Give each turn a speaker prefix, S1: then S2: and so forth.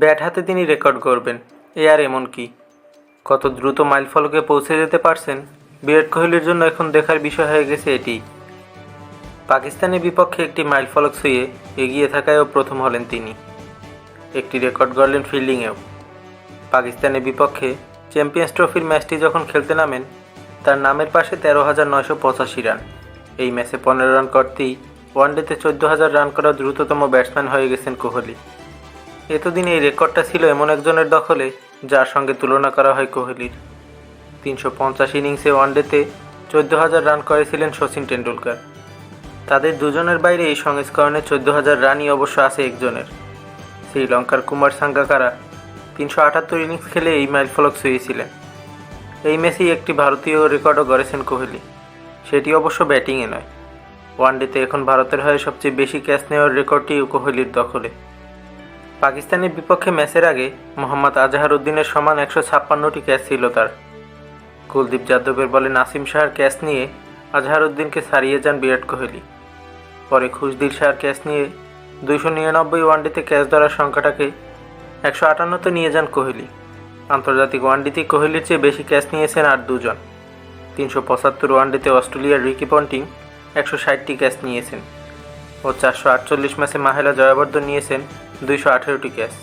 S1: Bat হাতে তিনি record করবেন। এ আর এমন কি? কত দ্রুত মাইল ফলকে পৌঁছে যেতে পারছেন? বিরাট কোহলির জন্য এখন দেখার বিষয় হয়ে গেছে এটি। পাকিস্তানের বিপক্ষে একটি মাইল ফলক ছুঁয়ে এগিয়ে থাকায়ও প্রথম হলেন তিনি। একটি রেকর্ড গড়লেন ফিল্ডিংয়েও। পাকিস্তানের বিপক্ষে চ্যাম্পিয়ন্স ট্রফির ম্যাচটি যখন খেলতে নামেন, তার নামের পাশে তেরো হাজার নয়শো পঁচাশি রান। এই ম্যাচে পনেরো রান করতেই ওয়ানডেতে চোদ্দ হাজার রান করা দ্রুততম ব্যাটসম্যান হয়ে গেছেন কোহলি। এতদিন এই রেকর্ডটা ছিল এমন একজনের দখলে, যার সঙ্গে তুলনা করা হয় কোহলির। তিনশো পঞ্চাশ ইনিংসে ওয়ানডেতে চোদ্দ হাজার রান করেছিলেন সচিন টেন্ডুলকার তাদের দুজনের বাইরে এই সংস্করণে চোদ্দ হাজার রানই অবশ্য আছে একজনের। শ্রীলঙ্কার কুমার সাঙ্গাকারা তিনশো আটাত্তর ইনিংস খেলে এই মাইলফলক ছুঁয়েছিলেন। এই ম্যাচেই একটি ভারতীয় রেকর্ডও গড়েছেন কোহলি। সেটি অবশ্য ব্যাটিংয়ে নয়। ওয়ানডেতে এখন ভারতের হয়ে সবচেয়ে বেশি ক্যাচ নেওয়ার রেকর্ডটিও কোহলির দখলে। পাকিস্তানের বিপক্ষে ম্যাচের আগে মোহাম্মদ আজহার উদ্দিনের সমান একশো ছাপ্পান্নটি ক্যাচ ছিল তার। কুলদীপ যাদবের বলে নাসিম শাহর ক্যাচ নিয়ে আজহার উদ্দিনকে ছাড়িয়ে যান বিরাট কোহলি। পরে খুশদিল শাহর ক্যাচ নিয়ে দুইশো নিরানব্বই ওয়ানডেতে ক্যাচ ধরার সংখ্যাটাকে একশো আটান্নতে নিয়ে যান কোহলি। আন্তর্জাতিক ওয়ানডেতে কোহলির চেয়ে বেশি ক্যাচ নিয়েছেন আর দুজন। তিনশো পঁচাত্তর ওয়ানডেতে অস্ট্রেলিয়ার রিকি পন্টিং একশো ষাটটি ক্যাচ নিয়েছেন। ও চারশো আটচল্লিশ ম্যাচে মাহেলা জয়াবর্ধন নিয়েছেন দুইশো আঠেরোটি ক্যাচ।